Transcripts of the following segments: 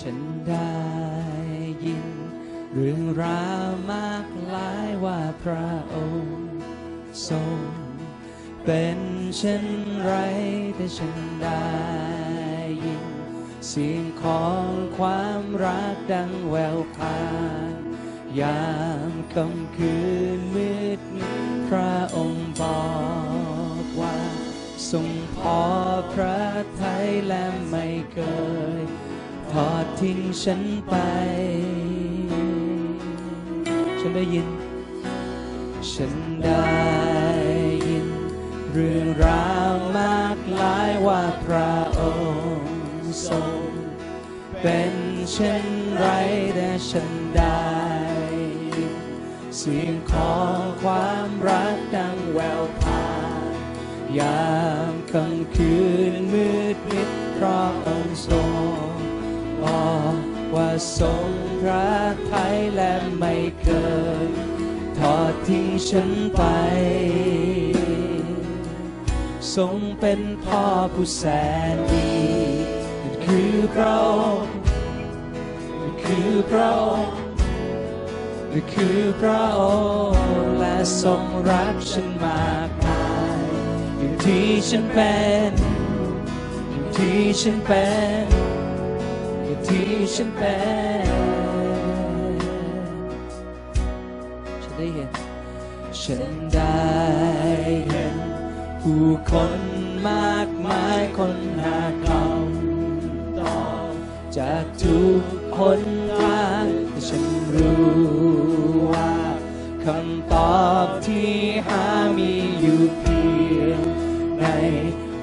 ฉันได้ยิน เรื่องราวมากหลายว่าพระองค์ทรงเป็นเช่นไรแต่ฉันได้ยิน เสียงของความรักดังแววผ่านยามค่ำคืนมืดพระองค์บอกว่า ทรงพอพระทัยและไม่เคยท อดทิ้งฉันไป ฉันได้ยิน ฉันได้ยิน เรื่องราวมากลายว่าพระองค์ทรง เป็นเช่นไรแต่ฉันได้ยินเสียงของความรักดังแววผ่านยามค่ำคืน ทรงพระทัยและไม่เคยทอดทิ้งฉันไป ทรงเป็นพ่อผู้แสนดีนั่นคือพระองค์นั่นคือพระองค์นั่นคือพระองค์และทรงรักฉันมากมายอย่างที่ฉันเป็นอย่างที่ฉันเป็น ที่ฉันเป็นฉันได้เห็น ฉันได้เห็น ผู้คนมากมายคนหาคำตอบจากทุกคนทางแต่ฉันรู้ว่าคำตอบที่หามีอยู่เพียงใน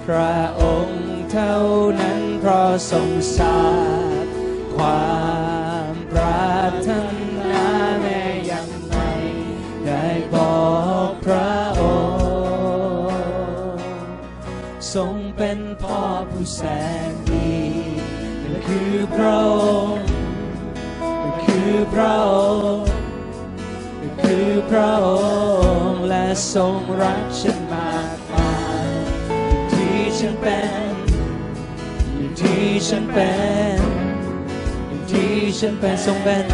พระองค์เท่านั้นเพราะทรงทราบ ความปรารถนาแม้ยังไม่ได้บอกพระองค์ทรงเป็นพ่อผู้แสนดีนั่นคือพระองค์นั่นคือพระองค์นั่นคือพระองค์และทรงรักฉันมากมายอยู่ที่ฉันเป็นอยู่ที่ฉันเป็น ที่ฉันเป็นทรงเป็น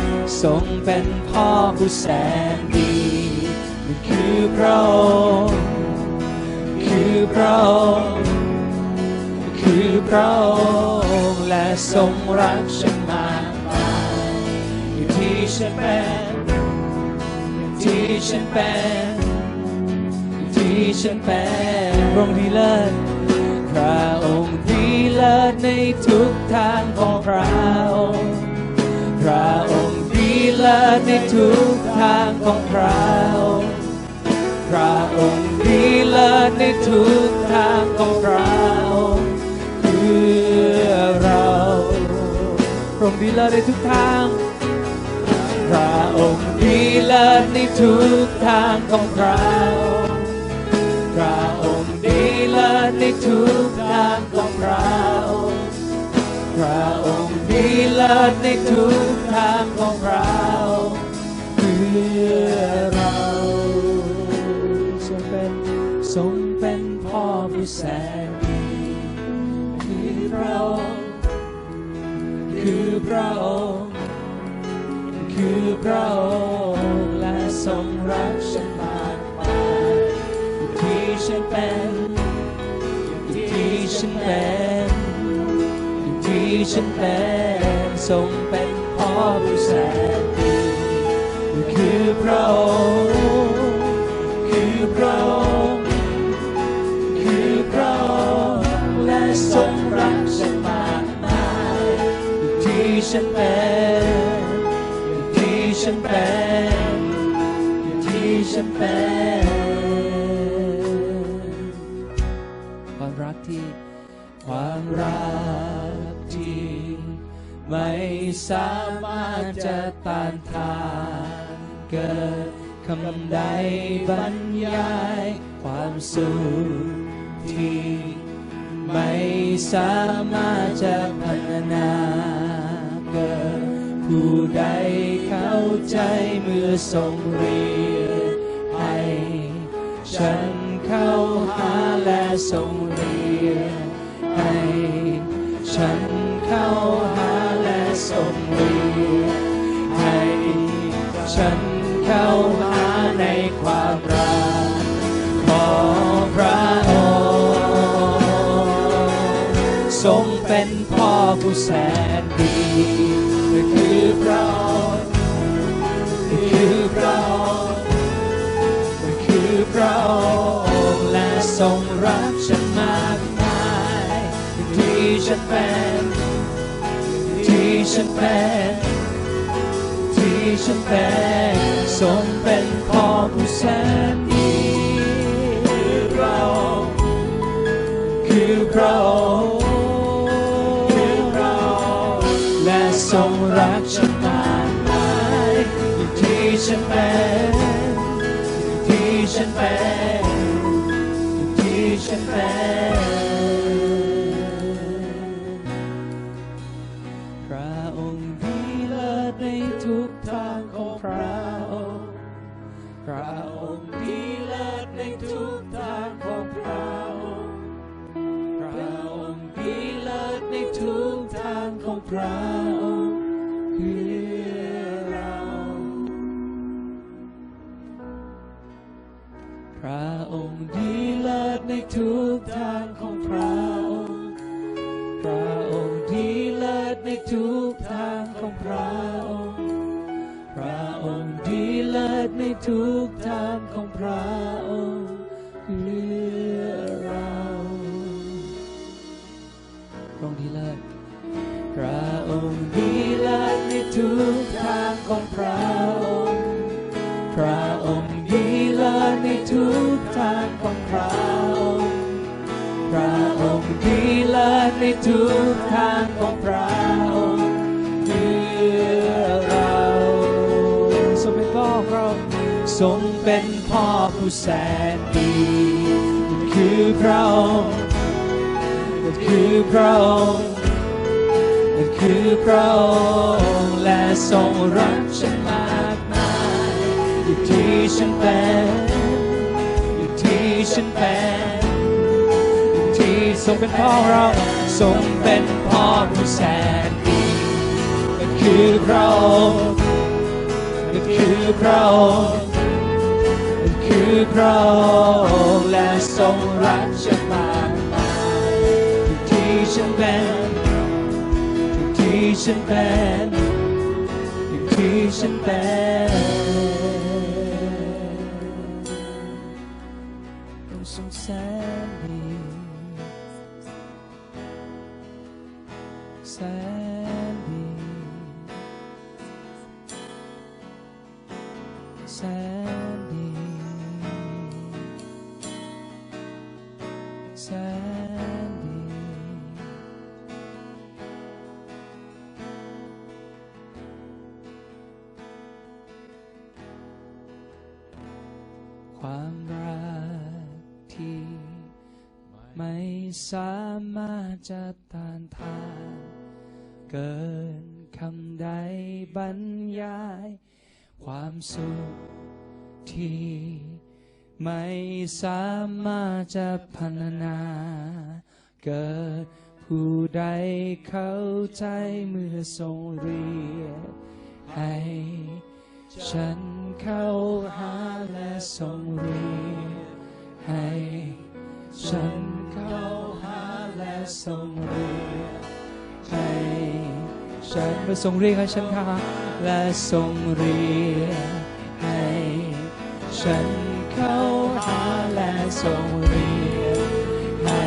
ทรงเป็นพ่อผู้แสนดีนั่นคือพระองค์คือพระองค์คือพระองค์และทรงรักฉันมากมายอยู่ที่ฉันเป็นอยู่ที่ฉันเป็นอยู่ที่ฉันเป็นพระองค์ที่เลิศพระองค์ที่เลิศในทุกทางของพระองค์ ในทุกทางของพระองค์พระองค์ดีเลิศในทุกทางของพระองค์คือเราพระองค์ดีเลิศในทุกทางพระองค์ดีเลิศในทุกทางของพระองค์พระองค์ดีเลิศในทุกทางของพระองค์พระองค์ ดีเลิศในทุกทางของเราเพื่อเราทรงเป็นทรงเป็นพ่อผู้แสนดีคือพระองค์คือพระองค์คือพระองค์และทรงรักฉันมากมายที่ฉันเป็นที่ฉันเป็น ฉันเป็นทรงเป็นพ่อผู้แสนดีคือพระองค์คือพระองค์คือพระองค์และทรงรักฉันมากมายที่ฉันเป็นที่ฉันเป็นที่ฉันเป็นความรักที่ความรัก ไม่สามารถจะต้านทานเกิดคำใดบรรยาย ความสุขที่ไม่สามารถจะพรรณนาเกิดผู้ใดเข้าใจเมื่อทรงเรียกให้ฉันเข้าหาและทรงเรียกให้ฉันเข้าหา ทรงเรียกให้ฉันเข้าหาในความรักของพระองค์ทรงเป็นพ่อผู้แสนดีคือพระองค์คือพระองค์คือพระองค์และทรงรักฉันมากมายที่ฉันเป็น ฉันเป็นที่ฉันเป็นทรงเป็นพ่อผู้แสนดีคือพระองค์คือพระองค์คือพระองค์และทรงรักฉันมากมายที่ฉันเป็นที่ฉันเป็นที่ฉันเป็น ในทุกทางของพระองค์ พระองค์ดีเลิศในทุกทางของพระองค์ พระองค์ดีเลิศในทุกทางของพระองค์เพื่อเราพระองค์ดีเลิศ พระองค์ดีเลิศในทุกทางของพระองค์ พระองค์ดีเลิศในทุกทางของพระ ดีเลิศในทุกทางของพระองค์เพื่อเราทรงเป็นพ่อของเราทรงเป็นพ่อผู้แสนดีคือพระองค์คือพระองค์คือพระองค์และทรงรักฉันมากมายอยู่ที่ฉันเป็นอยู่ที่ฉันเป็น ทรงเป็นพ่อเราทรงเป็นพ่อผู้แสนดีนั่นคือพระองค์นั่นคือพระองค์นั่นคือพระองค์และทรงรักฉันมากมายอยู่ที่ฉันเป็นอยู่ที่ฉันเป็นอยู่ที่ฉันเป็นองค์ทร แสนดีแสนดีแสนดีความรักที่ไม่สามารถจะต เกินคำใดบรรยาย ความสุขที่ไม่สามารถจะพรรณนา เกิดผู้ใดเข้าใจเมื่อทรงเรียกให้ฉันเข้าหาและทรงเรียกให้ฉันเข้าหาและทรงเรียก ฉันมาทรงเรียกให้ฉันเข้าหาและทรงเรียกให้ฉันเข้าหาและทรงเรียกให้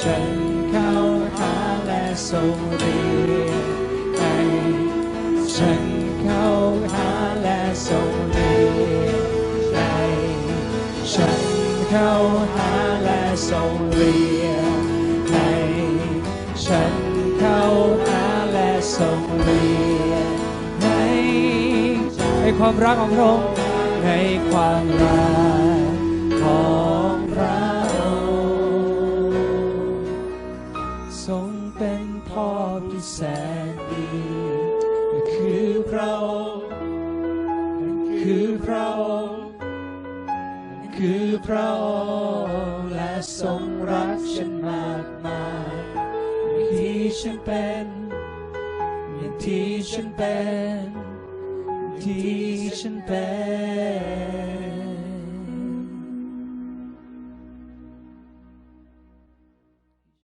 ฉันเข้าหาและทรงเรียกให้ฉันเข้าหาและทรงเรียกให้ฉันเข้าหาและทรงเรียก ในความรักของพระองค์ในความรักของพระองค์ทรงเป็นพ่อที่แสนดีคือพระองค์คือพระองค์คือพระองค์และทรงรักฉันมากมายที่ฉันเป็นที่ฉันเป็น ที่ฉันเป็น